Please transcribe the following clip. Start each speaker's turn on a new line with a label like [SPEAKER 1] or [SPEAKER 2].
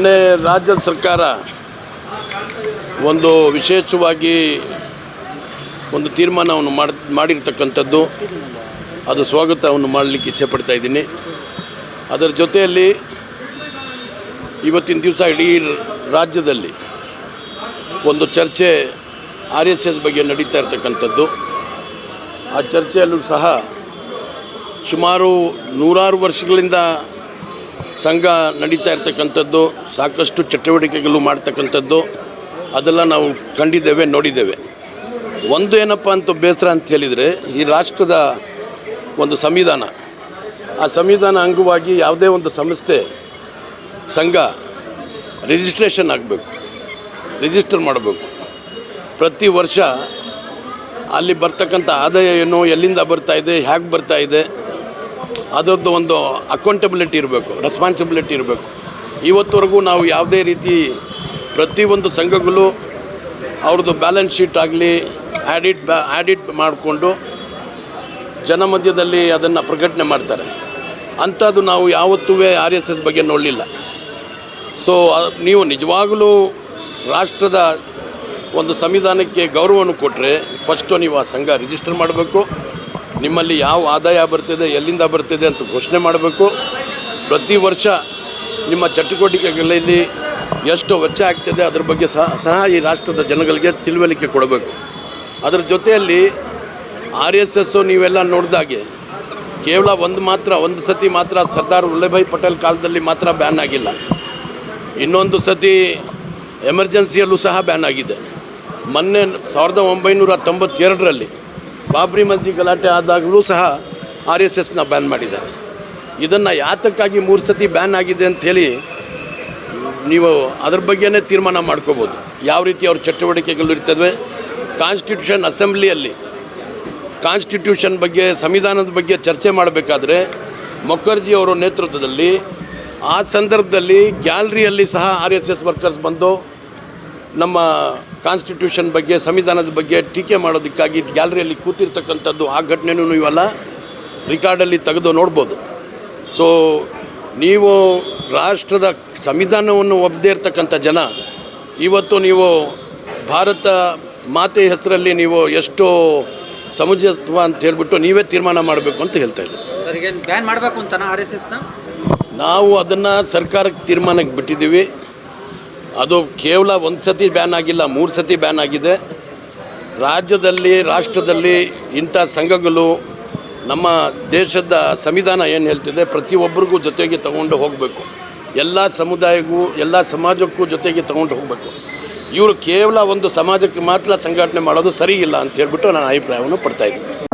[SPEAKER 1] ರಾಜ್ಯ ಸರ್ಕಾರ ಒಂದು ವಿಶೇಷವಾಗಿ ಒಂದು ತೀರ್ಮಾನವನ್ನು ಮಾಡಿ ಮಾಡಿರ್ತಕ್ಕಂಥದ್ದು. ಅದು ಸ್ವಾಗತವನ್ನು ಮಾಡಲಿಕ್ಕೆ ಇಚ್ಛೆಪಡ್ತಾ ಇದ್ದೀನಿ. ಅದರ ಜೊತೆಯಲ್ಲಿ ಇವತ್ತಿನ ದಿವಸ ಇಡೀ ರಾಜ್ಯದಲ್ಲಿ ಒಂದು ಚರ್ಚೆ ಆರ್ ಎಸ್ ಎಸ್ ಬಗ್ಗೆ ನಡೀತಾ ಇರ್ತಕ್ಕಂಥದ್ದು. ಆ ಚರ್ಚೆಯಲ್ಲೂ ಸಹ ಸುಮಾರು ನೂರಾರು ವರ್ಷಗಳಿಂದ ಸಂಘ ನಡೀತಾ ಇರ್ತಕ್ಕಂಥದ್ದು, ಸಾಕಷ್ಟು ಚಟುವಟಿಕೆಗಳು ಮಾಡ್ತಕ್ಕಂಥದ್ದು, ಅದೆಲ್ಲ ನಾವು ಕಂಡಿದ್ದೇವೆ, ನೋಡಿದ್ದೇವೆ. ಒಂದು ಏನಪ್ಪ ಅಂತ ಬೇಸರ ಅಂತ ಹೇಳಿದರೆ, ಈ ರಾಷ್ಟ್ರದ ಒಂದು ಸಂವಿಧಾನ. ಆ ಸಂವಿಧಾನ ಅಂಗವಾಗಿ ಯಾವುದೇ ಒಂದು ಸಂಸ್ಥೆ, ಸಂಘ ರಿಜಿಸ್ಟ್ರೇಷನ್ ಆಗಬೇಕು ರಿಜಿಸ್ಟರ್ ಮಾಡಬೇಕು. ಪ್ರತಿ ವರ್ಷ ಅಲ್ಲಿ ಬರ್ತಕ್ಕಂಥ ಆದಾಯ ಏನು, ಎಲ್ಲಿಂದ ಬರ್ತಾ ಇದೆ ಹೇಗೆ ಬರ್ತಾ ಇದೆ ಅದರದ್ದು ಒಂದು ಅಕೌಂಟಬಿಲಿಟಿ ಇರಬೇಕು ರೆಸ್ಪಾನ್ಸಿಬಿಲಿಟಿ ಇರಬೇಕು. ಇವತ್ತವರೆಗೂ ನಾವು ಯಾವುದೇ ರೀತಿ ಪ್ರತಿಯೊಂದು ಸಂಘಗಳು ಅವ್ರದ್ದು ಬ್ಯಾಲೆನ್ಸ್ ಶೀಟ್ ಆಗಲಿ ಆ್ಯಡಿಟ್ ಬ್ಯಾ ಆ್ಯಡಿಟ್ ಮಾಡಿಕೊಂಡು ಜನ ಮಧ್ಯದಲ್ಲಿ ಅದನ್ನು ಪ್ರಕಟಣೆ ಮಾಡ್ತಾರೆ. ಅಂಥದ್ದು ನಾವು ಯಾವತ್ತೂ ಆರ್ ಎಸ್ ಎಸ್ ಬಗ್ಗೆ ನೋಡಲಿಲ್ಲ. ಸೊ ನೀವು ನಿಜವಾಗಲೂ ರಾಷ್ಟ್ರದ ಒಂದು ಸಂವಿಧಾನಕ್ಕೆ ಗೌರವವನ್ನು ಕೊಟ್ಟರೆ ಫಸ್ಟು ನೀವು ಆ ಸಂಘ ರಿಜಿಸ್ಟರ್ ಮಾಡಬೇಕು. ನಿಮ್ಮಲ್ಲಿ ಯಾವ ಆದಾಯ ಬರ್ತಿದೆ, ಎಲ್ಲಿಂದ ಬರ್ತಿದೆ ಅಂತ ಘೋಷಣೆ ಮಾಡಬೇಕು. ಪ್ರತಿ ವರ್ಷ ನಿಮ್ಮ ಚಟುವಟಿಕೆಗಳಲ್ಲಿ ಎಷ್ಟು ವೆಚ್ಚ ಆಗ್ತಿದೆ, ಅದ್ರ ಬಗ್ಗೆ ಸಹ ಈ ರಾಷ್ಟ್ರದ ಜನಗಳಿಗೆ ತಿಳುವಳಿಕೆ ಕೊಡಬೇಕು. ಅದರ ಜೊತೆಯಲ್ಲಿ ಆರ್ ಎಸ್ ಎಸ್ಸು ನೀವೆಲ್ಲ ನೋಡಿದಾಗೆ ಕೇವಲ ಒಂದು ಮಾತ್ರ, ಒಂದು ಸತಿ ಮಾತ್ರ ಸರ್ದಾರ್ ವಲ್ಲಭಾಯ್ ಪಟೇಲ್ ಕಾಲದಲ್ಲಿ ಮಾತ್ರ ಬ್ಯಾನ್ ಆಗಿಲ್ಲ. ಇನ್ನೊಂದು ಸತಿ ಎಮರ್ಜೆನ್ಸಿಯಲ್ಲೂ ಸಹ ಬ್ಯಾನ್ ಆಗಿದೆ. ಮೊನ್ನೆ ಸಾವಿರದ ಒಂಬೈನೂರ ತೊಂಬತ್ತೆರಡರಲ್ಲಿ ಬಾಬ್ರಿ ಮಸ್ಜಿದ್ ಗಲಾಟೆ ಆದಾಗಲೂ ಸಹ ಆರ್ ಎಸ್ ಎಸ್ನ ಬ್ಯಾನ್ ಮಾಡಿದ್ದಾರೆ. ಇದನ್ನು ಯಾತಕ್ಕಾಗಿ ಮೂರು ಸತಿ ಬ್ಯಾನ್ ಆಗಿದೆ ಅಂಥೇಳಿ ನೀವು ಅದ್ರ ಬಗ್ಗೆನೇ ತೀರ್ಮಾನ ಮಾಡ್ಕೋಬೋದು. ಯಾವ ರೀತಿ ಅವ್ರ ಚಟುವಟಿಕೆಗಳು ಇರ್ತವೆ? ಕಾನ್ಸ್ಟಿಟ್ಯೂಷನ್ ಅಸೆಂಬ್ಲಿಯಲ್ಲಿ ಕಾನ್ಸ್ಟಿಟ್ಯೂಷನ್ ಬಗ್ಗೆ, ಸಂವಿಧಾನದ ಬಗ್ಗೆ ಚರ್ಚೆ ಮಾಡಬೇಕಾದ್ರೆ ಮುಖರ್ಜಿ ಅವರ ನೇತೃತ್ವದಲ್ಲಿ ಆ ಸಂದರ್ಭದಲ್ಲಿ ಗ್ಯಾಲರಿಯಲ್ಲಿ ಸಹ ಆರ್ ಎಸ್ ಎಸ್ ವರ್ಕರ್ಸ್ ಬಂದು ನಮ್ಮ ಕಾನ್ಸ್ಟಿಟ್ಯೂಷನ್ ಬಗ್ಗೆ ಸಂವಿಧಾನದ ಬಗ್ಗೆ ಟೀಕೆ ಮಾಡೋದಕ್ಕಾಗಿ ಗ್ಯಾಲರಿಯಲ್ಲಿ ಕೂತಿರ್ತಕ್ಕಂಥದ್ದು ಆ ಘಟನೆನೂ ನೀವೆಲ್ಲ ರೆಕಾರ್ಡಲ್ಲಿ ತೆಗೆದು ನೋಡ್ಬೋದು. ಸೊ ನೀವು ರಾಷ್ಟ್ರದ ಸಂವಿಧಾನವನ್ನು ಒಪ್ಪದೇ ಇರ್ತಕ್ಕಂಥ ಜನ ಇವತ್ತು ನೀವು ಭಾರತ ಮಾತೆ ಹೆಸರಲ್ಲಿ ನೀವು ಎಷ್ಟು ಸಮಂಜಸತ್ವ ಅಂತ ಹೇಳ್ಬಿಟ್ಟು ನೀವೇ ತೀರ್ಮಾನ ಮಾಡಬೇಕು ಅಂತ ಹೇಳ್ತಾ ಇದ್ದೀವಿ
[SPEAKER 2] ಬ್ಯಾನ್ ಮಾಡಬೇಕು ಅಂತ ಆರ್ ಎಸ್ ಎಸ್ನ
[SPEAKER 1] ನಾವು ಅದನ್ನು ಸರ್ಕಾರಕ್ಕೆ ತೀರ್ಮಾನಕ್ಕೆ ಬಿಟ್ಟಿದ್ದೀವಿ. ಅದು ಕೇವಲ ಒಂದು ಸತಿ ಬ್ಯಾನ್ ಆಗಿಲ್ಲ, ಮೂರು ಸತಿ ಬ್ಯಾನ್ ಆಗಿದೆ. ರಾಜ್ಯದಲ್ಲಿ, ರಾಷ್ಟ್ರದಲ್ಲಿ ಇಂಥ ಸಂಘಗಳು ನಮ್ಮ ದೇಶದ ಸಂವಿಧಾನ ಏನು ಹೇಳ್ತಿದೆ, ಪ್ರತಿಯೊಬ್ಬರಿಗೂ ಜೊತೆಗೆ ತಗೊಂಡು ಹೋಗಬೇಕು. ಎಲ್ಲ ಸಮುದಾಯಕ್ಕೂ ಎಲ್ಲ ಸಮಾಜಕ್ಕೂ ಜೊತೆಗೆ ತಗೊಂಡು ಹೋಗಬೇಕು. ಇವರು ಕೇವಲ ಒಂದು ಸಮಾಜಕ್ಕೆ ಮಾತ್ರ ಸಂಘಟನೆ ಮಾಡೋದು ಸರಿ ಇಲ್ಲ ಅಂತ ಹೇಳ್ಬಿಟ್ಟು ನಾನು ಅಭಿಪ್ರಾಯವನ್ನು ಪಡ್ತಾ ಇದ್ದೀನಿ.